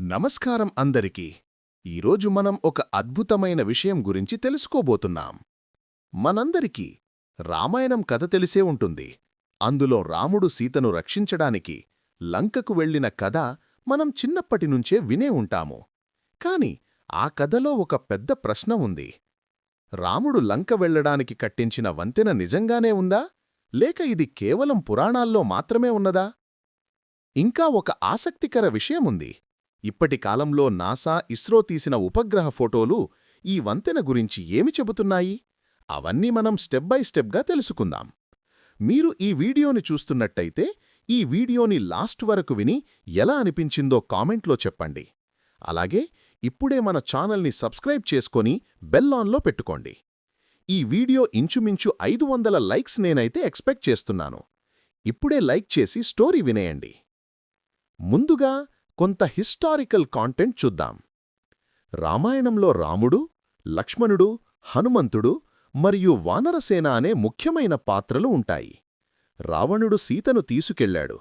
నమస్కారం అందరికీ. ఈరోజు మనం ఒక అద్భుతమైన విషయం గురించి తెలుసుకోబోతున్నాం. మనందరికీ రామాయణం కథ తెలిసే ఉంటుంది. అందులో రాముడు సీతను రక్షించడానికి లంకకు వెళ్ళిన కథ మనం చిన్నప్పటినుంచే వినే ఉంటాము. కాని ఆ కథలో ఒక పెద్ద ప్రశ్న ఉంది. రాముడు లంక వెళ్ళడానికి కట్టించిన వంతెన నిజంగానే ఉందా? లేక ఇది కేవలం పురాణాల్లో మాత్రమే ఉన్నదా? ఇంకా ఒక ఆసక్తికర విషయముంది ఇప్పటి కాలంలో నాసా ఇస్రో తీసిన ఉపగ్రహ ఫోటోలు ఈ వంతెన గురించి ఏమి చెబుతున్నాయి? అవన్నీ మనం స్టెప్ బై స్టెప్గా తెలుసుకుందాం. మీరు ఈ వీడియోని చూస్తున్నట్టయితే ఈ వీడియోని లాస్ట్ వరకు విని ఎలా అనిపించిందో కామెంట్లో చెప్పండి. అలాగే ఇప్పుడే మన ఛానల్ని సబ్స్క్రైబ్ చేసుకొని బెల్ ఆన్లో పెట్టుకోండి. ఈ వీడియో ఇంచుమించు ఐదు వందల లైక్స్ నేనైతే ఎక్స్పెక్ట్ చేస్తున్నాను. ఇప్పుడే లైక్ చేసి స్టోరీ వినేయండి. ముందుగా కొంత హిస్టారికల్ కాంటెంట్ చూద్దాం. రామాయణంలో రాముడు లక్ష్మణుడు హనుమంతుడు మరియు వానరసేన అనే ముఖ్యమైన పాత్రలు ఉంటాయి. రావణుడు సీతను తీసుకెళ్ళాడు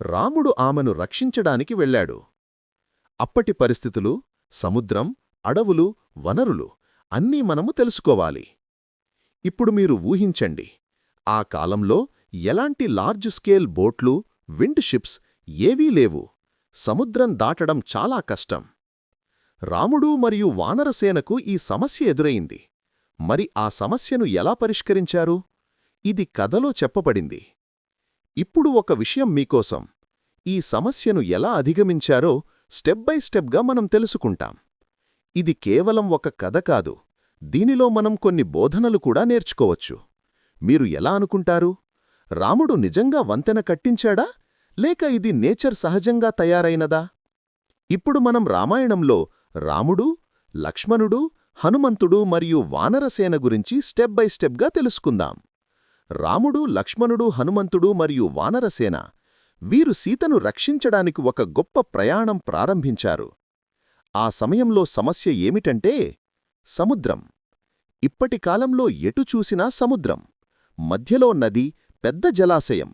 రాముడు ఆమెను రక్షించడానికి వెళ్ళాడు. అప్పటి పరిస్థితులు సముద్రం అడవులు వనరులు అన్నీ మనము తెలుసుకోవాలి. ఇప్పుడు మీరు ఊహించండి ఆ కాలంలో ఎలాంటి లార్జ్ స్కేల్ బోట్లు విండ్ షిప్స్ ఏవీ లేవు. సముద్రం దాటడం చాలా కష్టం. రాముడు మరియు వానరసేనకు ఈ సమస్య ఎదురైంది. మరి ఆ సమస్యను ఎలా పరిష్కరించారు? ఇది కథలో చెప్పబడింది. ఇప్పుడు ఒక విషయం మీకోసం. ఈ సమస్యను ఎలా అధిగమించారో స్టెప్ బై స్టెప్గా మనం తెలుసుకుంటాం. ఇది కేవలం ఒక కథ కాదు. దీనిలో మనం కొన్ని బోధనలు కూడా నేర్చుకోవచ్చు. మీరు ఎలా అనుకుంటారు? రాముడు నిజంగా వంతెన కట్టించాడా? లేక ఇది నేచర్ సహజంగా తయారైనదా? ఇప్పుడు మనం రామాయణంలో రాముడు లక్ష్మణుడు హనుమంతుడు మరియు వానరసేన గురించి స్టెప్ బై స్టెప్గా తెలుసుకుందాం. రాముడు లక్ష్మణుడు హనుమంతుడు మరియు వానరసేన వీరు సీతను రక్షించడానికి ఒక గొప్ప ప్రయాణం ప్రారంభించారు. ఆ సమయంలో సమస్య ఏమిటంటే సముద్రం. ఇప్పటి కాలంలో ఎటు చూసినా సముద్రం. మధ్యలో నది పెద్ద జలాశయం.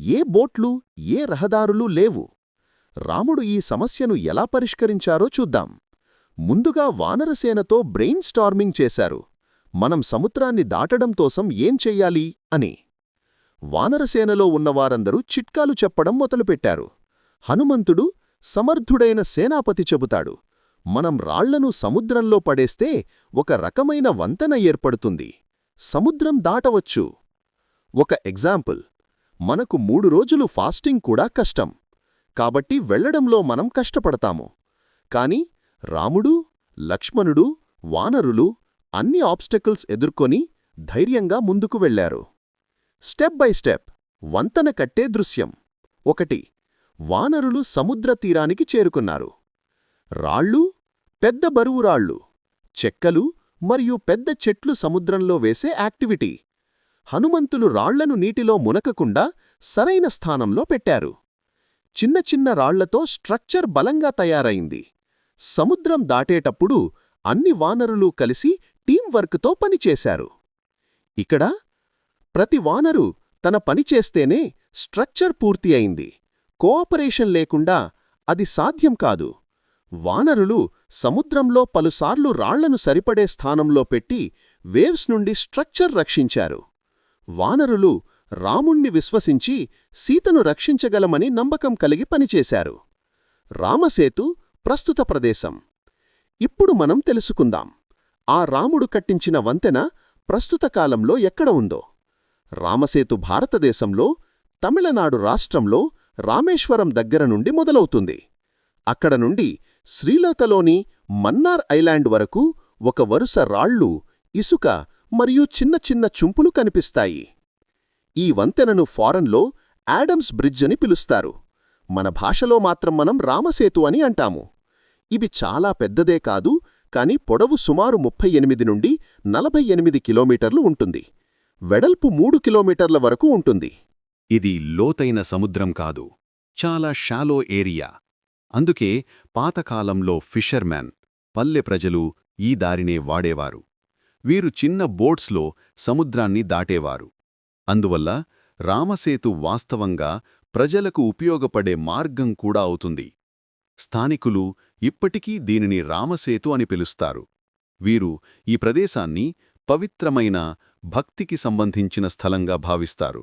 ఏ బోట్లు ఏ రహదారులు లేవు. రాముడు ఈ సమస్యను ఎలా పరిష్కరించారో చూద్దాం. ముందుగా వానరసేనతో బ్రెయిన్ స్టార్మింగ్ చేశారు. మనం సముద్రాన్ని దాటడం కోసం ఏం చెయ్యాలి? అని. వానరసేనలో ఉన్నవారందరూ చిట్కాలు చెప్పడం మొదలుపెట్టారు. హనుమంతుడు సమర్థుడైన సేనాపతి చెబుతాడు మనం రాళ్ళను సముద్రంలో పడేస్తే ఒక రకమైన వంతెన ఏర్పడుతుంది. సముద్రం దాటవచ్చు. ఒక ఎగ్జాంపుల్ మనకు మూడు రోజులు ఫాస్టింగ్ కూడా కష్టం. కాబట్టి వెళ్ళడంలో మనం కష్టపడతాము. కాని రాముడు లక్ష్మణుడు వానరులు అన్ని ఆబ్స్టకిల్స్ ఎదుర్కొని ధైర్యంగా ముందుకు వెళ్ళారు స్టెప్ బై స్టెప్ వంతన కట్టే దృశ్యం. ఒకటి వానరులు సముద్ర తీరానికి చేరుకున్నారు. రాళ్ళు పెద్ద బరువురాళ్ళు చెక్కలు మరియు పెద్ద చెట్లు సముద్రంలో వేసే యాక్టివిటీ. హనుమంతులు రాళ్ళను నీటిలో మునకకుండా సరైన స్థానంలో పెట్టారు. చిన్న చిన్న రాళ్ళతో స్ట్రక్చర్ బలంగా తయారైంది. సముద్రం దాటేటప్పుడు అన్ని వానరులు కలిసి టీంవర్క్తో పనిచేశారు. ఇక్కడ ప్రతి వానరు తన పనిచేస్తేనే స్ట్రక్చర్ పూర్తి అయింది. కోఆపరేషన్ లేకుండా అది సాధ్యం కాదు. వానరులు సముద్రంలో పలుసార్లు రాళ్ళను సరిపడే స్థానంలో పెట్టి వేవ్స్ నుండి స్ట్రక్చర్ రక్షించారు. వానరులు రాముణ్ణి విశ్వసించి సీతను రక్షించగలమని నమ్మకం కలిగి పనిచేశారు. రామసేతు ప్రస్తుత ప్రదేశం. ఇప్పుడు మనం తెలుసుకుందాం. ఆ రాముడు కట్టించిన వంతెన ప్రస్తుత కాలంలో ఎక్కడ ఉందో? రామసేతు భారతదేశంలో తమిళనాడు రాష్ట్రంలో రామేశ్వరం దగ్గర నుండి మొదలవుతుంది. అక్కడ నుండి శ్రీలతలోని మన్నార్ ఐలాండ్ వరకు ఒక వరుస రాళ్ళు ఇసుక మరియు చిన్న చిన్న చుంపులు కనిపిస్తాయి. ఈ వంతెనను ఫారెన్లో యాడమ్స్ బ్రిడ్జ్ అని పిలుస్తారు. మన భాషలో మాత్రం మనం రామసేతు అని అంటాము. ఇవి చాలా పెద్దదే కాదు కాని పొడవు సుమారు ముప్పై ఎనిమిది నుండి నలభై ఎనిమిది కిలోమీటర్లు ఉంటుంది. వెడల్పు మూడు కిలోమీటర్ల వరకు ఉంటుంది. ఇది లోతైన సముద్రం కాదు చాలా షాలో ఏరియా. అందుకే పాతకాలంలో ఫిషర్మ్యాన్ పల్లె ప్రజలు ఈ దారినే వాడేవారు. వీరు చిన్న బోట్స్లో సముద్రాన్ని దాటేవారు. అందువల్ల రామసేతు వాస్తవంగా ప్రజలకు ఉపయోగపడే మార్గం కూడా అవుతుంది. స్థానికులు ఇప్పటికీ దీనిని రామసేతు అని పిలుస్తారు. వీరు ఈ ప్రదేశాన్ని పవిత్రమైన భక్తికి సంబంధించిన స్థలంగా భావిస్తారు.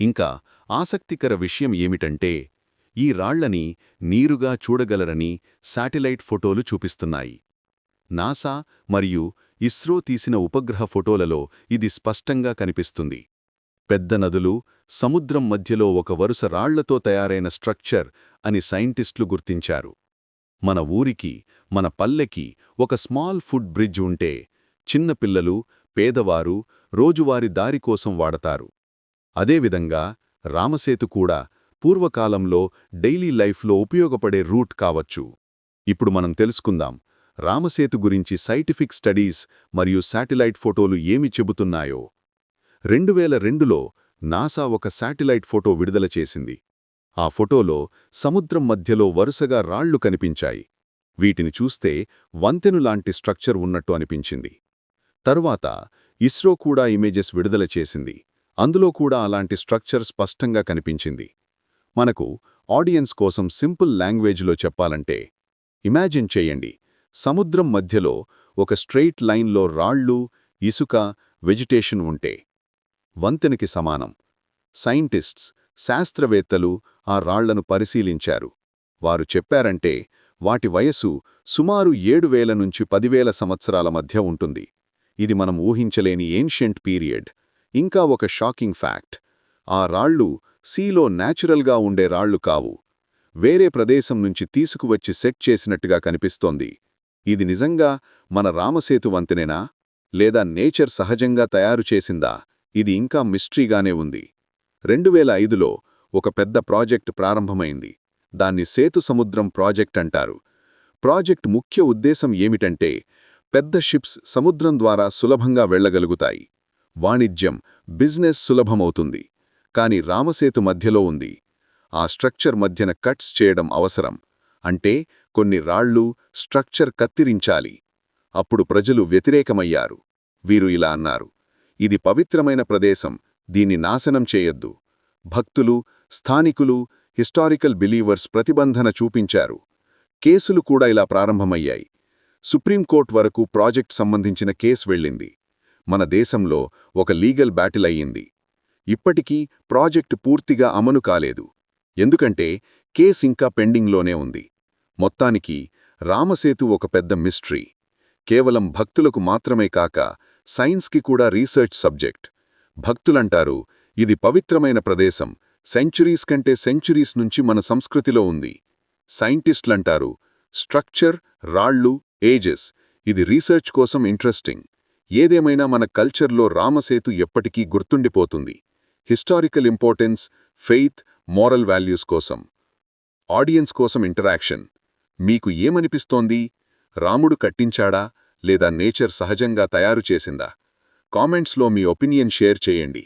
ఇంకా ఆసక్తికర విషయం ఏమిటంటే ఈ రాళ్ళని నీరుగా చూడగలరని శాటిలైట్ ఫోటోలు చూపిస్తున్నాయి. నాసా మరియు ఇస్రో తీసిన ఉపగ్రహ ఫోటోలలో ఇది స్పష్టంగా కనిపిస్తుంది. పెద్ద నదులు సముద్రం మధ్యలో ఒక వరుస రాళ్ళతో తయారైన స్ట్రక్చర్ అని సైంటిస్టులు గుర్తించారు. మన ఊరికి మన పల్లెకి ఒక స్మాల్ ఫుడ్ బ్రిడ్జ్ ఉంటే చిన్నపిల్లలు పేదవారు రోజువారి దారి కోసం వాడతారు. అదేవిధంగా రామసేతు కూడా పూర్వకాలంలో డైలీ లైఫ్లో ఉపయోగపడే రూట్ కావచ్చు. ఇప్పుడు మనం తెలుసుకుందాం. రామసేతు గురించి సైంటిఫిక్ స్టడీస్ మరియు శాటిలైట్ ఫోటోలు ఏమి చెబుతున్నాయో. రెండు వేల రెండులో నాసా ఒక శాటిలైట్ ఫోటో విడుదల చేసింది. ఆ ఫోటోలో సముద్రం మధ్యలో వరుసగా రాళ్ళు కనిపించాయి. వీటిని చూస్తే వంతెనులాంటి స్ట్రక్చర్ ఉన్నట్టు అనిపించింది. తరువాత ఇస్రో కూడా ఇమేజెస్ విడుదల చేసింది. అందులో కూడా అలాంటి స్ట్రక్చర్ స్పష్టంగా కనిపించింది. మనకు ఆడియన్స్ కోసం సింపుల్ లాంగ్వేజ్లో చెప్పాలంటే ఇమాజిన్ చేయండి. సముద్రం మధ్యలో ఒక స్ట్రెయిట్ లైన్లో రాళ్ళు ఇసుక వెజిటేషన్ ఉంటే వంతెనకి సమానం. సైంటిస్ట్స్ శాస్త్రవేత్తలు ఆ రాళ్ళను పరిశీలించారు. వారు చెప్పారంటే వాటి వయసు సుమారు ఏడు వేల నుంచి పదివేల సంవత్సరాల మధ్య ఉంటుంది. ఇది మనం ఊహించలేని ఏన్షియంట్ పీరియడ్. ఇంకా ఒక షాకింగ్ ఫ్యాక్ట్. ఆ రాళ్ళు సీలో న్యాచురల్గా ఉండే రాళ్ళు కావు. వేరే ప్రదేశం నుంచి తీసుకువచ్చి సెట్ చేసినట్టుగా కనిపిస్తోంది. ఇది నిజంగా మన రామసేతు వంతెనేనా? లేదా నేచర్ సహజంగా తయారు చేసిందా? ఇది ఇంకా మిస్ట్రీగానే ఉంది. రెండు వేల ఐదులో ఒక పెద్ద ప్రాజెక్ట్ ప్రారంభమైంది. దాన్ని సేతు సముద్రం ప్రాజెక్ట్ అంటారు. ప్రాజెక్ట్ ముఖ్య ఉద్దేశం ఏమిటంటే పెద్ద షిప్స్ సముద్రం ద్వారా సులభంగా వెళ్ళగలుగుతాయి వాణిజ్యం బిజినెస్ సులభమవుతుంది. కాని రామసేతు మధ్యలో ఉంది. ఆ స్ట్రక్చర్ మధ్యన కట్స్ చేయడం అవసరం. అంటే కొన్ని రాళ్ళు స్ట్రక్చర్ కత్తిరించాలి. అప్పుడు ప్రజలు వ్యతిరేకమయ్యారు. వీరు ఇలా అన్నారు ఇది పవిత్రమైన ప్రదేశం దీన్ని నాశనం చేయొద్దు. భక్తులు స్థానికులు హిస్టారికల్ బిలీవర్స్ ప్రతిబంధన చూపించారు. కేసులు కూడా ఇలా ప్రారంభమయ్యాయి. సుప్రీంకోర్టు వరకు ప్రాజెక్ట్ సంబంధించిన కేసు వెళ్ళింది. మన దేశంలో ఒక లీగల్ బ్యాటిల్ అయ్యింది. ఇప్పటికీ ప్రాజెక్టు పూర్తిగా అమలు కాలేదు. ఎందుకంటే కేస్ ఇంకా పెండింగ్లోనే ఉంది. మొత్తానికి రామసేతు ఒక పెద్ద మిస్ట్రీ. కేవలం భక్తులకు మాత్రమే కాక సైన్స్కి కూడా రీసెర్చ్ సబ్జెక్ట్. భక్తులంటారు ఇది పవిత్రమైన ప్రదేశం సెంచురీస్ కంటే సెంచురీస్ నుంచి మన సంస్కృతిలో ఉంది. సైంటిస్టులంటారు స్ట్రక్చర్ రాళ్ళు ఏజెస్ ఇది రీసెర్చ్ కోసం ఇంట్రెస్టింగ్. ఏదేమైనా మన కల్చర్లో రామసేతు ఎప్పటికీ గుర్తుండిపోతుంది. Historical importance faith moral values కోసం ఆడియన్స్ కోసం ఇంటరాక్షన్. మీకు ఏమనిపిస్తోంది? రాముడు కట్టించాడా? లేదా నేచర్ సహజంగా తయారు చేసిందా? కామెంట్స్లో మీ ఒపీనియన్ షేర్ చేయండి.